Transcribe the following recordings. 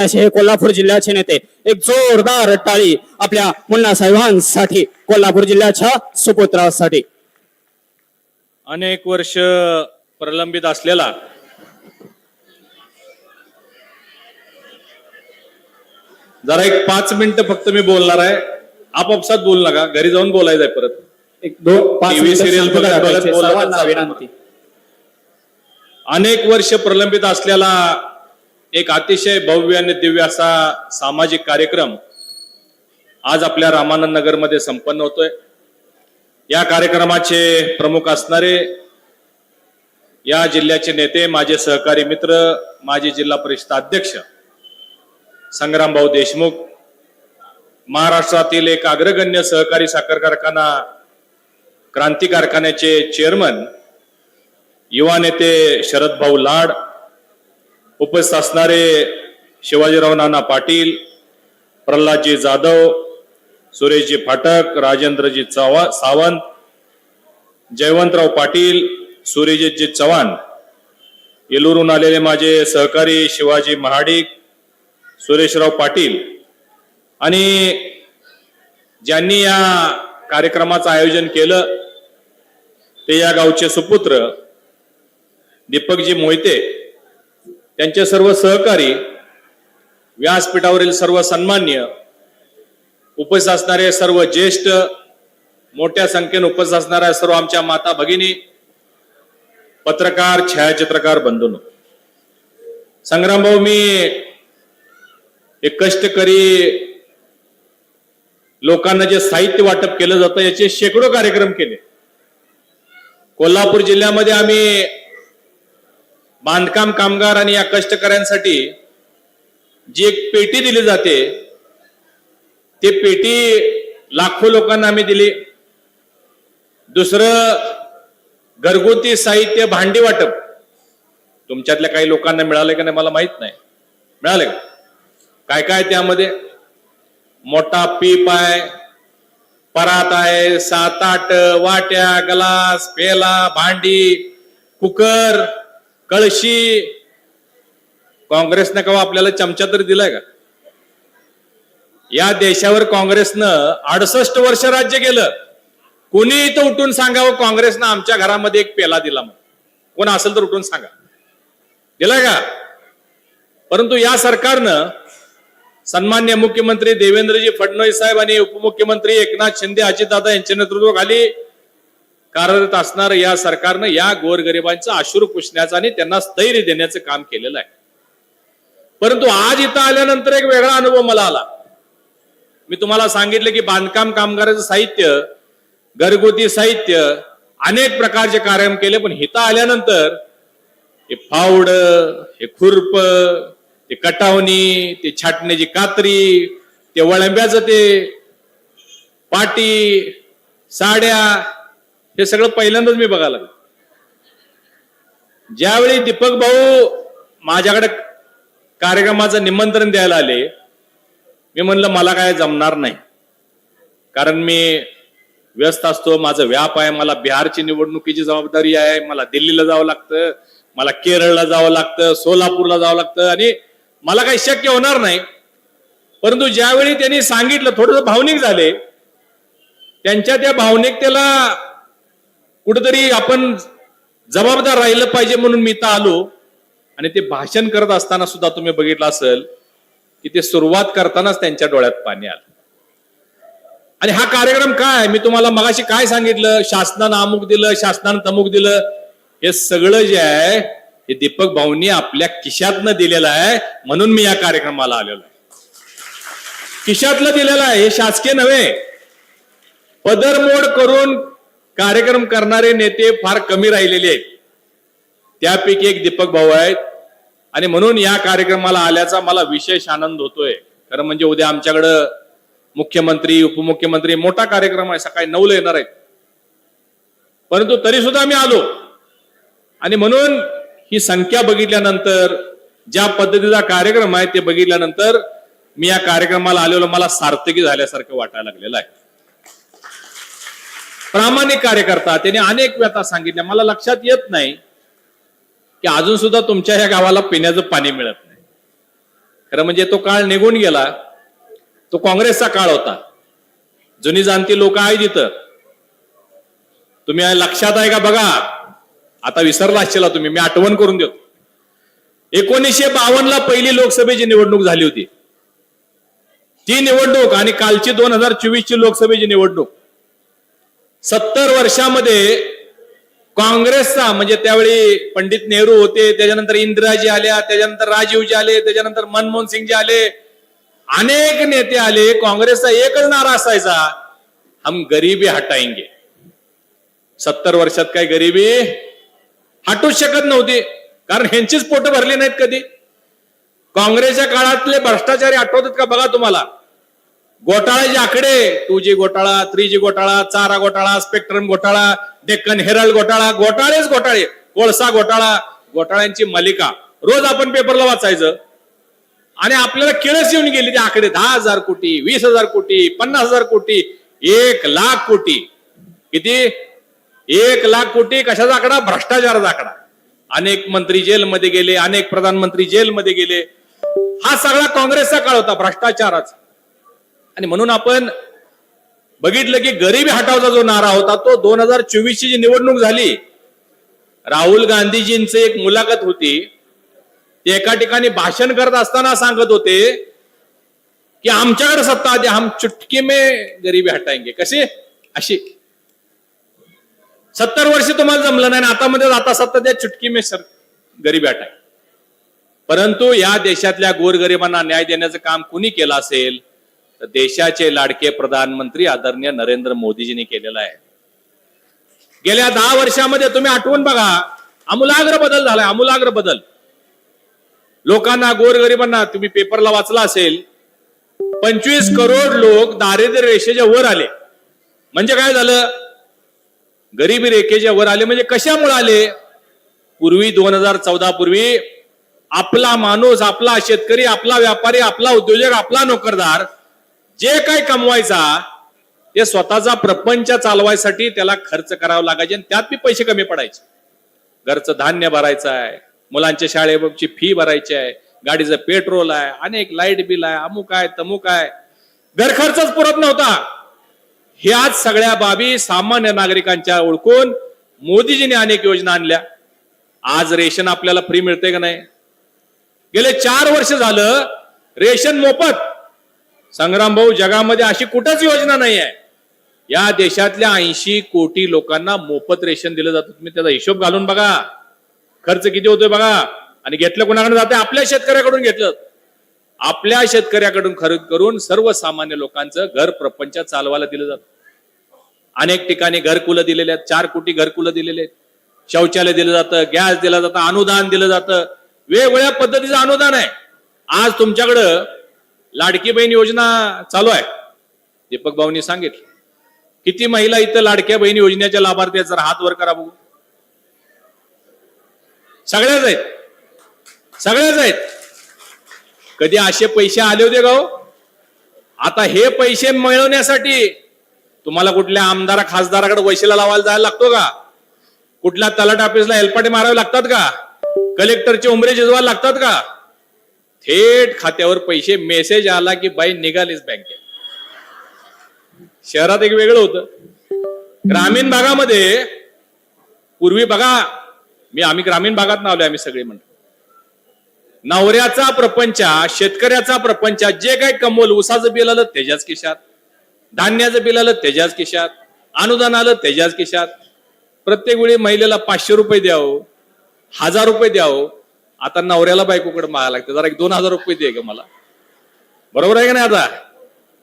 असे हे कोल्हापूर जिल्ह्याचे नेते एक जोरदार टाळी आपल्या मुन्ना साहेबांसाठी कोल्हापूर जिल्ह्याच्या सुपुत्रासाठी. अनेक वर्ष प्रलंबित असलेला जरा एक पाच मिनिटं फक्त मी बोलणार आहे. आपापसात बोलू नका घरी जाऊन बोलायचं आहे परत. एक दोन. विनंती. अनेक वर्ष प्रलंबित असलेला एक अतिशय भव्य आणि दिव्य असा सामाजिक कार्यक्रम आज आपल्या रामानंद नगरमध्ये संपन्न होतोय. या कार्यक्रमाचे प्रमुख असणारे या जिल्ह्याचे नेते माझे सहकारी मित्र माजी जिल्हा परिषद अध्यक्ष संग्रामभाऊ देशमुख महाराष्ट्रातील एक अग्रगण्य सहकारी साखर कारखाना क्रांती कारखान्याचे चेअरमन युवा नेते शरद भाऊ लाड उपस्थित असणारे शिवाजीराव नाना पाटील प्रल्हादजी जाधव सुरेशजी फाटक राजेंद्रजी चव्हा सावंत जयवंतराव पाटील सूर्यजितजी चव्हाण. येलूरून आलेले माझे सहकारी शिवाजी महाडिक सुरेशराव पाटील. आणि ज्यांनी या कार्यक्रमाचं आयोजन केलं ते या गावचे सुपुत्र दीपकजी मोहिते. त्यांचे सर्व सहकारी व्यासपीठावरील सर्व सन्मान्य उपस्थित असणारे सर्व ज्येष्ठ मोठ्या संख्येने उपस्थित असणाऱ्या सर्व आमच्या माता भगिनी पत्रकार छायाचित्रकार बंधून. संग्रामभाऊ मी एक कष्टकरी लोकांना जे साहित्य वाटप केलं जातं याचे शेकडो कार्यक्रम केले. कोल्हापूर जिल्ह्यामध्ये आम्ही बांधकाम कामगार आणि या कष्टकऱ्यांसाठी जी एक पेटी दिली जाते ते पेटी लाखो लोकांना आम्ही दिली. दुसरं घरगुती साहित्य भांडी वाटप. तुमच्यातल्या काही लोकांना मिळालं का नाही मला माहीत नाही. मिळालं का? काय काय त्यामध्ये? मोठा पीप आहे परात आहे सात आठ वाट्या ग्लास पेला भांडी कुकर कळशी काँग्रेसनं कवा आपल्याला चमचा तरी दिलाय का? या देशावर काँग्रेसनं अडसष्ट वर्ष राज्य केलं. कोणी इथं उठून सांगावं काँग्रेसनं आमच्या घरामध्ये एक पेला दिला मग कोण असेल तर उठून सांगा. दिलाय का? परंतु या सरकारनं सन्मान्य मुख्यमंत्री देवेंद्रजी फडणवीस साहेब आणि उपमुख्यमंत्री एकनाथ शिंदे अजितदादा यांच्या नेतृत्वाखाली कार्यरत असणारं या सरकारनं या गोरगरिबांचं अश्रू पुसण्याचं आणि त्यांना स्थैर्य देण्याचं काम केलेलं आहे. परंतु आज इथं आल्यानंतर एक वेगळा अनुभव मला आला. मी तुम्हाला सांगितलं की बांधकाम कामगाराचं साहित्य घरगुती साहित्य अनेक प्रकारचे कार्यक्रम केले पण इथं आल्यानंतर हे फावड हे खुरप ते कटावणी ते छाटण्याची कात्री ते वळंब्याचं ते पाटी साड्या हे सगळं पहिल्यांदाच मी बघायला ज्यावेळी दीपक भाऊ माझ्याकडे कार्यक्रमाचं निमंत्रण द्यायला आले मी म्हणलं मला काय जमणार नाही. कारण मी व्यस्त असतो माझं व्याप आहे मला बिहारची निवडणुकीची जबाबदारी आहे मला दिल्लीला जावं लागतं मला केरळला जावं लागतं सोलापूरला जावं लागतं आणि मला काही शक्य होणार नाही. परंतु ज्यावेळी त्यांनी सांगितलं थोडस भावनिक झाले त्यांच्या त्या भावनिकतेला कुठेतरी आपण जबाबदार राहिलं पाहिजे म्हणून मी इथं आलो. आणि ते भाषण करत असताना सुद्धा तुम्ही बघितलं असेल की ते सुरुवात करतानाच त्यांच्या डोळ्यात पाणी आलं. आणि हा कार्यक्रम काय मी तुम्हाला मगाशी काय सांगितलं? शासनानं अमुक दिलं शासनानं तमुक दिलं. हे सगळं जे आहे हे दीपक भाऊंनी आपल्या किशातनं दिलेलं आहे. म्हणून मी या कार्यक्रमाला आलेलो आहे. किशातलं दिलेलं आहे हे शासकीय नव्हे. पदरमोड करून कार्यक्रम करणारे नेते फार कमी राहिलेले आहेत. त्यापैकी एक दीपक भाऊ आहेत. आणि म्हणून या कार्यक्रमाला आल्याचा मला विशेष आनंद होतोय. खरं म्हणजे उद्या आमच्याकडं मुख्यमंत्री उपमुख्यमंत्री मोठा कार्यक्रम आहे. सकाळी नऊला येणार आहेत. परंतु तरी सुद्धा आम्ही आलो. आणि म्हणून ही संख्या बघितल्यानंतर ज्या पद्धतीचा कार्यक्रम आहे ते बघितल्यानंतर मी या कार्यक्रमाला आलेलो. मला सार्थकी झाल्यासारखं वाटायला लागलेलं आहे. प्रामाणिक कार्यकर्ता त्याने अनेक व्यथा सांगितल्या. मला लक्षात येत नाही की अजून सुद्धा तुमच्या ह्या गावाला पिण्याचं पाणी मिळत नाही. खरं म्हणजे तो काळ निघून गेला. तो काँग्रेसचा काळ होता. जुनी जाणती लोक आहेत तिथं तुम्ही लक्षात आहे का बघा? आता विसरला असशीला तुम्ही. मी आठवण करून देतो. एकोणीसशे बावन्न ला पहिली लोकसभेची निवडणूक झाली होती. ती निवडणूक आणि कालची दोन हजार चोवीस ची लोकसभेची निवडणूक सत्तर वर्षामध्ये काँग्रेसचा म्हणजे त्यावेळी पंडित नेहरू होते त्याच्यानंतर इंदिराजी आल्या त्याच्यानंतर राजीवजी आले त्याच्यानंतर मनमोहन सिंगजी आले. अनेक नेते आले काँग्रेसचा एकच नारा असायचा हम गरिबी हटाएंगे. सत्तर वर्षात काय गरिबी? हटूच शकत नव्हती कारण ह्यांचीच पोट भरली नाहीत कधी. काँग्रेसच्या काळातले भ्रष्टाचारी आठवतात का बघा तुम्हाला? घोटाळ्याचे आकडे टू जी घोटाळा थ्री जी घोटाळा चारा घोटाळा स्पेक्ट्रम घोटाळा डेक्कन हेरल्ड घोटाळा घोटाळेच घोटाळे कोळसा घोटाळा घोटाळ्यांची मालिका. रोज आपण पेपरला वाचायचं. आणि आपल्याला किळस येऊन गेली ते आकडे दहा हजार कोटी वीस हजार कोटी पन्नास हजार कोटी एक लाख कोटी. किती? एक लाख कोटी कशाचा आकडा? भ्रष्टाचाराचा आकडा. अनेक मंत्री जेलमध्ये गेले अनेक प्रधानमंत्री जेलमध्ये गेले. हा सगळा काँग्रेसचा काळ होता भ्रष्टाचाराचा. आणि म्हणून आपण बघितलं की गरिबी हटावचा जो नारा होता तो दोन हजार चोवीस ची जी निवडणूक झाली राहुल गांधीजींची एक मुलाखत होती. ते एका ठिकाणी भाषण करत असताना सांगत होते की आमच्याकडे सत्ता आधी हम चुटकी मे गरिबी हटाएंगे. कशी? अशी. सत्तर वर्ष तुम्हाला जमलं नाही आणि आता मध्ये आता सत्ता द्या चुटकी मे सर गरिबी हटाय परंतु या देशातल्या गोरगरिबांना न्याय देण्याचं काम कुणी केलं असेल? देशाचे लाडके प्रधानमंत्री आदरणीय नरेंद्र मोदीजींनी केलेलं आहे. गेल्या दहा वर्षामध्ये तुम्ही आठवून बघा आमूलाग्र बदल झालाय आमूलाग्र बदल. लोकांना गोरगरिबांना तुम्ही पेपरला वाचला असेल पंचवीस करोड लोक दारिद्र्य रेषेच्या वर आले. म्हणजे काय झालं? गरिबी रेखेच्या वर आले. म्हणजे कशामुळे आले? पूर्वी दोन हजार चौदा पूर्वी आपला माणूस आपला शेतकरी आपला व्यापारी आपला उद्योजक आपला नोकरदार जे काय कमवायचा ते स्वतःचा प्रपंच चालवायसाठी त्याला खर्च करावा लागायचे आणि त्यात बी पैसे कमी पडायचे. घरचं धान्य भरायचं आहे मुलांच्या शाळेची फी भरायची आहे गाडीचं पेट्रोल आहे अनेक लाइट बिल आहे अमुक आहे तमुक आहे. घर खर्चच पुरत नव्हता. ह्याच सगळ्या बाबी सामान्य नागरिकांच्या ओळखून मोदीजीने अनेक योजना आणल्या. आज रेशन आपल्याला फ्री मिळते का नाही? गेले चार वर्ष झालं रेशन मोफत. संग्राम भाऊ जगामध्ये अशी कुठंच योजना नाही आहे या देशातल्या ऐंशी कोटी लोकांना मोफत रेशन दिलं जातं. तुम्ही त्याचा हिशोब घालून बघा. खर्च किती होतोय बघा. आणि घेतलं कोणाकडे जाते आपल्या शेतकऱ्याकडून घेतलं. आपल्या शेतकऱ्याकडून खरेदी करून सर्वसामान्य लोकांचं घर प्रपंच चालवायला दिलं जातं. अनेक ठिकाणी घरकुलं दिलेले आहेत. चार कोटी घरकुलं दिलेले आहेत. शौचालय दिलं जातं गॅस दिलं जातं अनुदान दिलं जातं. वेगवेगळ्या पद्धतीचं अनुदान आहे. आज तुमच्याकडं लाडकी बहीण योजना चालू आहे. दीपक भाऊनी सांगितलं. किती महिला इथं लाडक्या बहीण योजनेच्या लाभार्थी आहेत हात वर करा बघू. सगळ्याच आहेत. सगळ्याच आहेत. कधी असे पैसे आले होते गाव हो? आता हे पैसे मिळवण्यासाठी तुम्हाला कुठल्या आमदारा खासदाराकडे वैशिला लावायला जायला लागतो का? कुठल्या तलाट ऑफिसला हेलपाटे मारावे लागतात का? कलेक्टरचे उमरे जिजवायला लागतात का? थेट खात्यावर पैसे मेसेज आला की बाई निघालीच बँकेत शहरात एक वेगळं होतं. ग्रामीण भागामध्ये पूर्वी बघा मी आम्ही ग्रामीण भागात नावले आम्ही सगळे म्हणतो नवऱ्याचा प्रपंच शेतकऱ्याचा प्रपंच जे काही कमवलं उसाचं बिल आलं त्याच्याच खिशात. धान्याचं बिल आलं त्याच्याच खिशात. अनुदान आलं त्याच्याच खिशात. प्रत्येक वेळी महिलेला पाचशे रुपये द्यावं हजार रुपये द्यावं. आता नवऱ्याला बायकोकडे मागायला लागते. जरा एक दोन हजार रुपये दे ग मला. बरोबर आहे का नाही आता?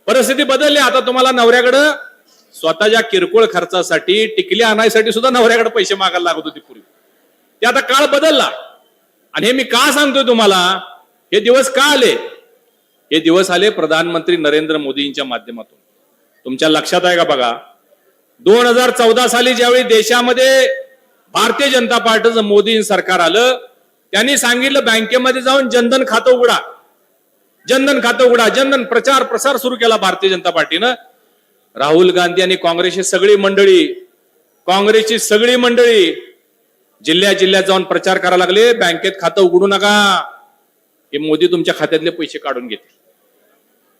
परिस्थिती बदलली. आता तुम्हाला नवऱ्याकडं स्वतःच्या किरकोळ खर्चासाठी टिकली आणायसाठी सुद्धा नवऱ्याकडे पैसे मागायला लागत होते पूर्वी. ते आता काळ बदलला. आणि हे मी का सांगतोय तुम्हाला? हे दिवस का आले? हे दिवस आले प्रधानमंत्री नरेंद्र मोदींच्या माध्यमातून. तुमच्या लक्षात आहे का बघा? दोन हजार चौदा साली ज्यावेळी देशामध्ये भारतीय जनता पार्टीचं मोदी सरकार आलं त्यांनी सांगितलं बँकेमध्ये जाऊन जनधन खातं उघडा. जनधन खातं उघडा. जनधन प्रचार प्रसार सुरू केला भारतीय जनता पार्टीनं. राहुल गांधी आणि काँग्रेसची सगळी मंडळी काँग्रेसची सगळी मंडळी जिल्ह्या जिल्ह्यात जाऊन प्रचार करायला लागले. बँकेत खातं उघडू नका. हे मोदी तुमच्या खात्यातले पैसे काढून घेतील.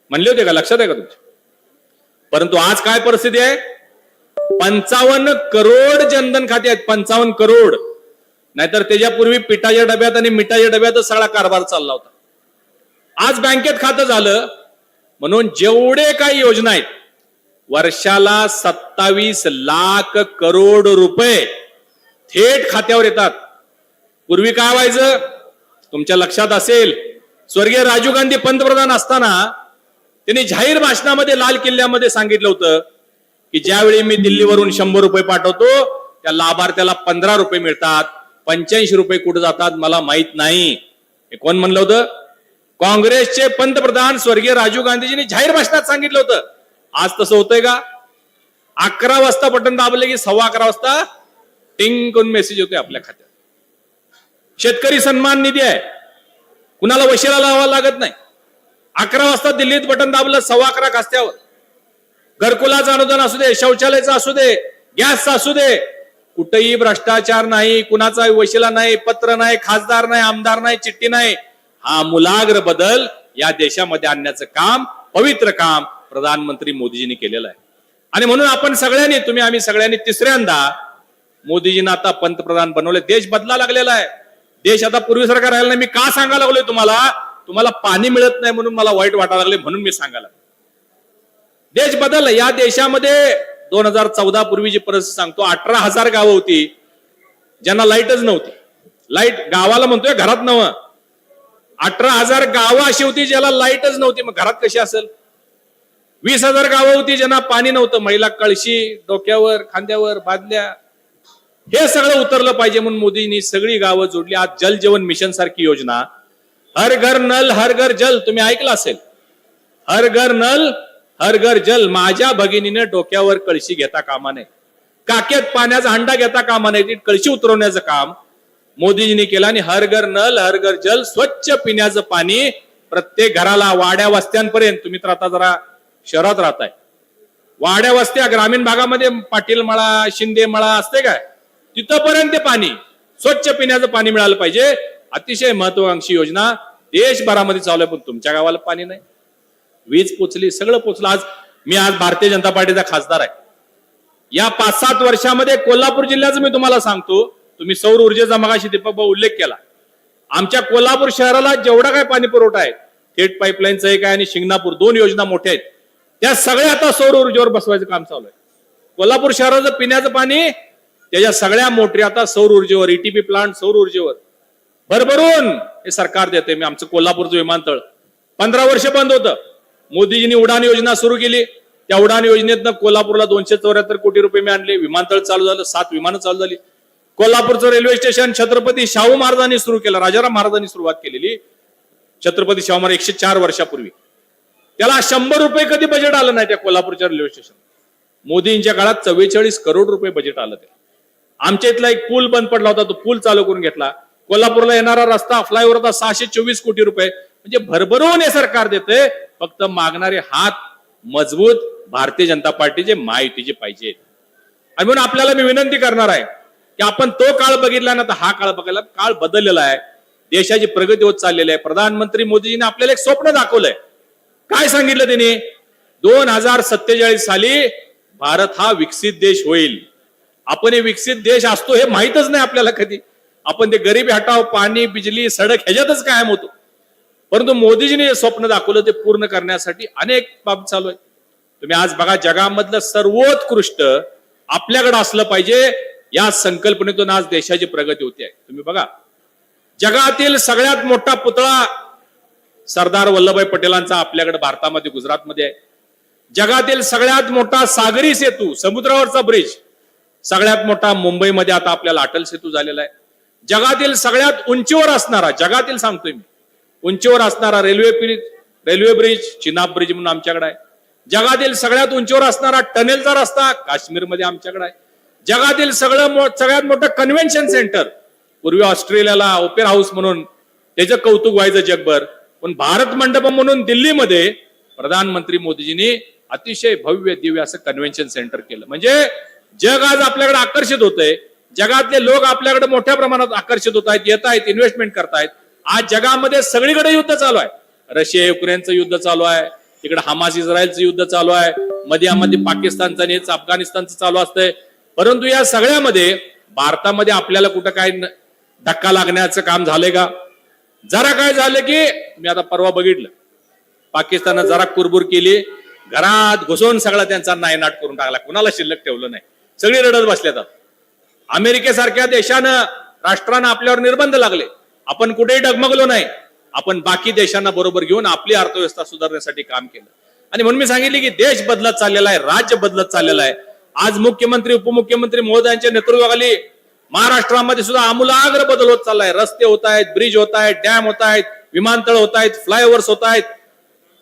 म्हणले होते का? लक्षात आहे का तुमच्या परंतु आज काय परिस्थिती आहे? पंचावन्न करोड जनधन खाते आहेत. पंचावन्न करोड. नाहीतर त्याच्यापूर्वी पिठाच्या डब्यात आणि मिठाच्या डब्यातच सगळा कारभार चालला होता. आज बँकेत खातं झालं. म्हणून जेवढे काही योजना आहेत वर्षाला सत्तावीस लाख करोड रुपये थेट खात्यावर येतात. पूर्वी काय व्हायचं? तुमच्या लक्षात असेल स्वर्गीय राजीव गांधी पंतप्रधान असताना त्यांनी जाहीर भाषणामध्ये लाल किल्ल्यामध्ये सांगितलं होतं की ज्यावेळी मी दिल्लीवरून शंभर रुपये पाठवतो त्या लाभार्थ्याला पंधरा रुपये मिळतात. पंच्याऐंशी रुपये कुठे जातात मला माहीत नाही. हे कोण म्हणलं होतं? काँग्रेसचे पंतप्रधान स्वर्गीय राजीव गांधीजींनी जाहीर भाषणात सांगितलं होतं. आज तसं होतंय का? अकरा वाजता बटन दाबले की सव्वा अकरा वाजता टिंग करून मेसेज होते आपल्या खात्यात. शेतकरी सन्मान निधी आहे. कुणाला वशिला लावा लागत नाही. अकरा वाजता दिल्लीत बटन दाबलं सव्वा अकरा खास्त्यावर घरकुलाचं अनुदान असू दे शौचालयाचं असू दे गॅसचं असू दे कुठेही भ्रष्टाचार नाही कुणाचा वशिला नाही पत्र नाही खासदार नाही आमदार नाही चिठ्ठी नाही. हा मुलाग्र बदल या देशामध्ये आणण्याचं काम पवित्र काम प्रधानमंत्री मोदीजींनी केलेलं आहे. आणि म्हणून आपण सगळ्यांनी तुम्ही आम्ही सगळ्यांनी तिसऱ्यांदा मोदीजींना आता पंतप्रधान बनवले. देश बदला लागलेला आहे. देश आता पूर्वीसारखा राहिला नाही. मी का सांगायला लागलोय तुम्हाला? तुम्हाला पाणी मिळत नाही म्हणून मला वाईट वाटायला लागले म्हणून मी सांगायला देश बदल या देशामध्ये दोन हजार चौदा पूर्वीची परिस्थिती सांगतो अठरा हजार गावं होती ज्यांना लाईटच नव्हती. लाइट गावाला म्हणतोय घरात नव अठरा हजार गावं अशी होती ज्याला लाईटच नव्हती. मग घरात कशी असेल? वीस हजार गावं होती ज्यांना पाणी नव्हतं. महिला कळशी डोक्यावर खांद्यावर बादल्या. हे सगळं उतरलं पाहिजे म्हणून मोदींनी सगळी गावं जोडली. आज जल जीवन मिशन सारखी योजना. हर घर नल हर घर जल. तुम्ही ऐकलं असेल. हर घर नल हर घर जल माझ्या भगिनीने डोक्यावर कळशी घेता कामा नये. काक्यात पाण्याचा हंडा घेता कामा नये. ती कळशी उतरवण्याचं काम मोदीजींनी केलं आणि हर घर नल हर घर जल स्वच्छ पिण्याचं पाणी प्रत्येक घराला वाड्या वस्त्यांपर्यंत. तुम्ही तर आता जरा शहरात राहताय. वाड्या वस्त्या ग्रामीण भागामध्ये पाटील मळा शिंदे मळा असते काय? तिथपर्यंत ते पाणी स्वच्छ पिण्याचं पाणी मिळालं पाहिजे. अतिशय महत्वाकांक्षी योजना देशभरामध्ये चालू आहे पण तुमच्या गावाला पाणी नाही. वीज पोचली सगळं पोचलं. आज मी आज भारतीय जनता पार्टीचा खासदार आहे. या पाच सात वर्षामध्ये कोल्हापूर जिल्ह्याचं मी तुम्हाला सांगतो तुम्ही सौर ऊर्जेचा मगाशी दीपक भाऊ उल्लेख केला. आमच्या कोल्हापूर शहराला जेवढा काय पाणी पुरवठा आहे थेट पाईपलाईनचं एक आहे आणि शिंगणापूर दोन योजना मोठ्या आहेत. त्या सगळ्या आता सौर ऊर्जेवर बसवायचं काम चालू आहे. कोल्हापूर शहराचं पिण्याचं पाणी त्याच्या सगळ्या मोटरी आता सौर ऊर्जेवर ईटीपी प्लांट सौर ऊर्जेवर. भरभरून हे सरकार देते मी आमचं कोल्हापूरचं विमानतळ. पंधरा वर्ष बंद होतं. मोदीजींनी उडान योजना सुरू केली. त्या उडान योजनेतनं कोल्हापूरला दोनशे चौऱ्याहत्तर कोटी रुपये मी आणले विमानतळ चालू झालं सात विमानं चालू झाली. कोल्हापूरचं रेल्वे स्टेशन छत्रपती शाहू महाराजांनी सुरू केलं राजाराम महाराजांनी सुरुवात केलेली छत्रपती शाहू महाराज एकशे चार वर्षापूर्वी. त्याला शंभर रुपये कधी बजेट आलं नाही त्या कोल्हापूरच्या रेल्वे स्टेशन मोदींच्या काळात चव्वेचाळीस करोड रुपये बजेट आलं ते आमच्या इथला एक पूल बंद पडला होता तो पूल चालू करून घेतला. कोल्हापूरला येणारा रस्ता फ्लायओव्हर होता सहाशे चोवीस कोटी रुपये. म्हणजे भरभरून हे सरकार देते फक्त मागणारे हात मजबूत भारतीय जनता पार्टीचे महायुतीचे पाहिजेत. आणि म्हणून आपल्याला मी विनंती करणार आहे की आपण तो काळ बघितला ना तर हा काळ बघायला काळ बदललेला आहे. देशाची प्रगती होत चाललेली आहे. प्रधानमंत्री मोदीजीने आपल्याला एक स्वप्न दाखवलंय. काय सांगितलं त्यांनी? दोन हजार सत्तेचाळीस साली भारत हा विकसित देश होईल. आपण हे विकसित देश असतो हे माहीतच नाही आपल्याला कधी. आपण ते गरिबी हटाव पाणी बिजली सडक ह्याच्यातच कायम होतो. परंतु मोदीजीने हे स्वप्न दाखवलं ते पूर्ण करण्यासाठी अनेक बाब चालू आहे तुम्ही आज बघा जगामधलं सर्वोत्कृष्ट आपल्याकडे असलं पाहिजे या संकल्पनेतून आज देशाची प्रगती होते. आहे तुम्ही बघा जगातील सगळ्यात मोठा पुतळा सरदार वल्लभभाई पटेलांचा आपल्याकडे भारतामध्ये गुजरातमध्ये आहे. जगातील सगळ्यात मोठा सागरी सेतू समुद्रावरचा ब्रिज सगळ्यात मोठा मुंबईमध्ये आता आपल्याला अटल सेतू झालेला आहे. जगातील सगळ्यात उंचीवर असणारा जगातील सांगतोय मी उंचीवर असणारा railway bridge railway bridge Chenab bridge म्हणून आमच्याकडे आहे. जगातील सगळ्यात उंचीवर असणारा टनेलचा रस्ता काश्मीरमध्ये आमच्याकडे आहे. जगातील सगळं सगळ्यात मोठं कन्व्हेन्शन सेंटर पूर्वी ऑस्ट्रेलियाला ओपेरा हाऊस म्हणून त्याचं कौतुक व्हायचं जगभर. पण भारत मंडप म्हणून दिल्लीमध्ये प्रधानमंत्री मोदीजींनी अतिशय भव्य दिव्य असं कन्व्हेन्शन सेंटर केलं. म्हणजे जग आज आपल्याकडे आकर्षित होतंय. जगातले लोक आपल्याकडे मोठ्या प्रमाणात आकर्षित होत आहेत येत आहेत इन्व्हेस्टमेंट करतायत आज जगामध्ये सगळीकडे युद्ध चालू आहे. रशिया युक्रेनचं युद्ध चालू आहे. तिकडे हमास इस्रायलचं युद्ध चालू आहे. मध्यामध्ये पाकिस्तानचं आणि अफगाणिस्तानचं चालू असतंय. परंतु या सगळ्यामध्ये भारतामध्ये आपल्याला कुठं काय धक्का लागण्याचं काम झालंय का? जरा काय झालं की मी आता परवा बघितलं. पाकिस्ताननं जरा कुरबुर केली. घरात घुसवून सगळा त्यांचा नायनाट करून टाकला. कुणाला शिल्लक ठेवलं नाही. सगळी रडत बसल्यात आता. अमेरिकेसारख्या देशानं राष्ट्रानं आपल्यावर निर्बंध लागले. आपण कुठेही डगमगलो नाही. आपण बाकी देशांना बरोबर घेऊन आपली अर्थव्यवस्था सुधारण्यासाठी काम केलं. आणि म्हणून मी सांगितले की देश बदलत चाललेला आहे राज्य बदलत चाललेलं आहे. आज मुख्यमंत्री उपमुख्यमंत्री महोदयांच्या नेतृत्वाखाली महाराष्ट्रामध्ये सुद्धा आमूलाग्र बदल होत चाललाय. रस्ते होत आहेत ब्रिज होत आहेत डॅम होत आहेत विमानतळ होत आहेत फ्लायओव्हर्स होत आहेत.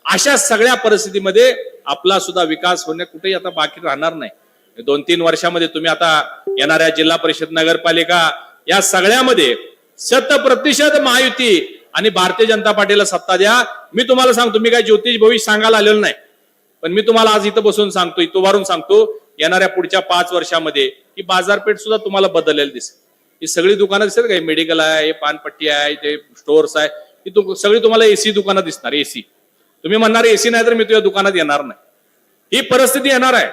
अशा सगळ्या परिस्थितीमध्ये आपला सुद्धा विकास होणे कुठेही आता बाकी राहणार नाही. दोन तीन वर्षामध्ये तुम्ही आता येणाऱ्या जिल्हा परिषद नगरपालिका या सगळ्यामध्ये शत प्रतिशत महायुती. आणि भारतीय जनता पार्टीला सत्ता द्या. मी तुम्हाला सांगतो मी काय ज्योतिष भविष्य सांगायला आलेलो नाही. पण मी तुम्हाला आज इथं बसून सांगतो इथं उभारून सांगतो येणाऱ्या पुढच्या पाच वर्षामध्ये ही बाजारपेठ सुद्धा तुम्हाला बदललेली दिसेल. ही सगळी दुकानं दिसत काय मेडिकल आहे पानपट्टी आहे ते स्टोअर्स आहे. ही तु- सगळी तुम्हाला एसी दुकानं दिसणार एसी तुम्ही म्हणणार एसी नाही तर मी तुझ्या दुकानात येणार नाही. ही परिस्थिती येणार आहे.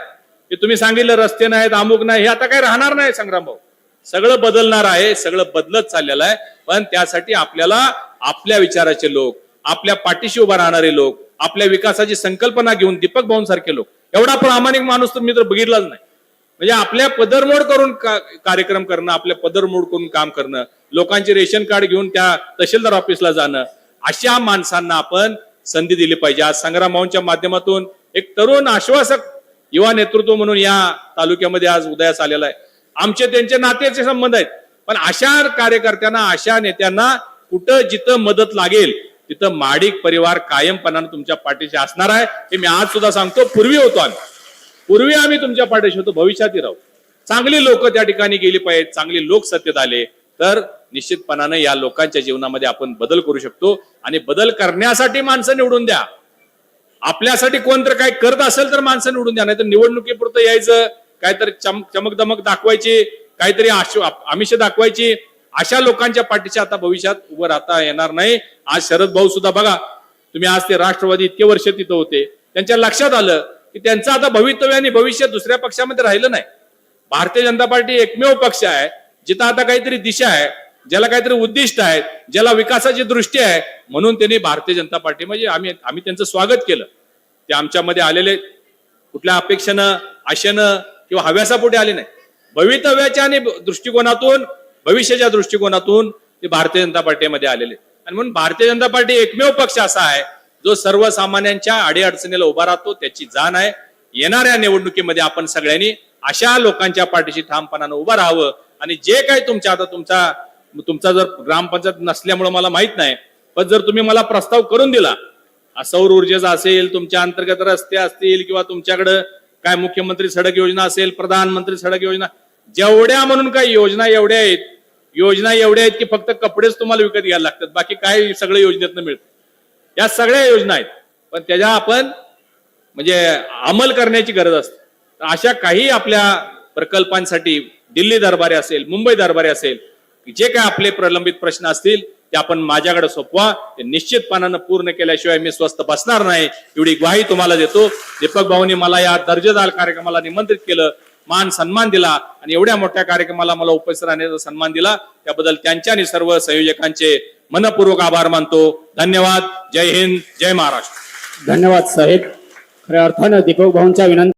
की तुम्ही सांगितलं रस्ते नाहीत अमुक नाही हे आता काही राहणार नाही संग्राम भाऊ सगळं बदलणार आहे सगळं बदलत चाललेलं आहे. पण त्यासाठी आपल्याला आपल्या विचाराचे लोक आपल्या पाठीशी उभा राहणारे लोक आपल्या विकासाची संकल्पना घेऊन दीपक भाऊन सारखे लोक. एवढा प्रामाणिक माणूस तर मी तर बघितलाच नाही. म्हणजे आपल्या पदरमोड करून का- कार्यक्रम करणं आपल्या पदरमोड करून काम करणं लोकांचे रेशन कार्ड घेऊन त्या तहसीलदार ऑफिसला जाणं अशा माणसांना आपण संधी दिली पाहिजे. आज संग्राम भाऊंच्या माध्यमातून एक तरुण आश्वासक युवा नेतृत्व म्हणून या तालुक्यामध्ये आज उदयास आलेला आहे. आमचे त्यांचे नात्याचे संबंध आहेत. पण अशा कार्यकर्त्यांना अशा नेत्यांना कुठं जिथं मदत लागेल तिथं माडिक परिवार कायमपणानं तुमच्या पाठीशी असणार आहे हे मी आज सुद्धा सांगतो. पूर्वी होतो आम्ही. पूर्वी आम्ही तुमच्या पाठीशी होतो भविष्यातही राहू. चांगली लोक त्या ठिकाणी गेली पाहिजेत चांगले लोक सत्तेत आले तर निश्चितपणाने या लोकांच्या जीवनामध्ये आपण बदल करू शकतो. आणि बदल करण्यासाठी माणसं निवडून द्या. आपल्यासाठी कोण तर काय करत असेल तर माणसं निवडून द्या नाही तर निवडणुकीपुरतं यायचं. काहीतरी चम चमक दमक दाखवायची काहीतरी आश- आमिष दाखवायची. अशा लोकांच्या पाठीशी आता भविष्यात उभं राहता येणार नाही. आज शरद भाऊ सुद्धा बघा तुम्ही आज ते राष्ट्रवादी इतके वर्ष तिथं होते. त्यांच्या लक्षात आलं की त्यांचं आता भवितव्य आणि भविष्य दुसऱ्या पक्षामध्ये राहिलं नाही. भारतीय जनता पार्टी एकमेव पक्ष आहे जिथं आता काहीतरी दिशा आहे ज्याला काहीतरी उद्दिष्ट आहे ज्याला विकासाची दृष्टी आहे म्हणून त्यांनी भारतीय जनता पार्टी म्हणजे आम्ही आम्ही त्यांचं स्वागत केलं. ते आमच्यामध्ये आलेले कुठल्या अपेक्षेनं आशेनं किंवा हव्यासापोटी आले नाही. भवितव्याच्या आणि दृष्टिकोनातून भविष्याच्या दृष्टिकोनातून ते भारतीय जनता पार्टीमध्ये आलेले. आणि म्हणून भारतीय जनता पार्टी एकमेव पक्ष असा आहे जो सर्वसामान्यांच्या अडीअडचणीला उभा राहतो त्याची जाण आहे. येणाऱ्या निवडणुकीमध्ये आपण सगळ्यांनी अशा लोकांच्या पाठीशी ठामपणानं उभं राहावं. आणि जे काही तुमच्या आता तुमचा तुमचा जर ग्रामपंचायत नसल्यामुळे मला माहीत नाही पण जर तुम्ही मला प्रस्ताव करून दिला सौर ऊर्जेचा असेल तुमच्या अंतर्गत रस्ते असतील किंवा तुमच्याकडं काय मुख्यमंत्री सडक योजना असेल प्रधानमंत्री सडक योजना जेवढ्या म्हणून काही योजना एवढ्या आहेत योजना एवढ्या आहेत की फक्त कपडेच तुम्हाला विकत घ्यायला लागतात बाकी काय सगळं योजनेतनं मिळतं. या सगळ्या योजना आहेत पण त्याच्या आपण म्हणजे अंमल करण्याची गरज असते. तर अशा काही आपल्या प्रकल्पांसाठी दिल्ली दरबारी असेल मुंबई दरबारी असेल जे काय आपले प्रलंबित प्रश्न असतील ते आपण माझ्याकडे सोपवा. ते निश्चितपणानं पूर्ण केल्याशिवाय मी स्वस्त बसणार नाही. एवढी ग्वाही तुम्हाला देतो. दीपक भाऊनी मला या दर्जेदार कार्यक्रमाला निमंत्रित केलं. मान सन्मान दिला आणि एवढ्या मोठ्या कार्यक्रमाला मला उपस्थित राहण्याचा सन्मान दिला. त्याबद्दल त्यांच्या आणि सर्व संयोजकांचे मनपूर्वक आभार मानतो. धन्यवाद. जय हिंद. जय महाराष्ट्र. धन्यवाद साहेब. खऱ्या अर्थानं दीपक भाऊंच्या विनंती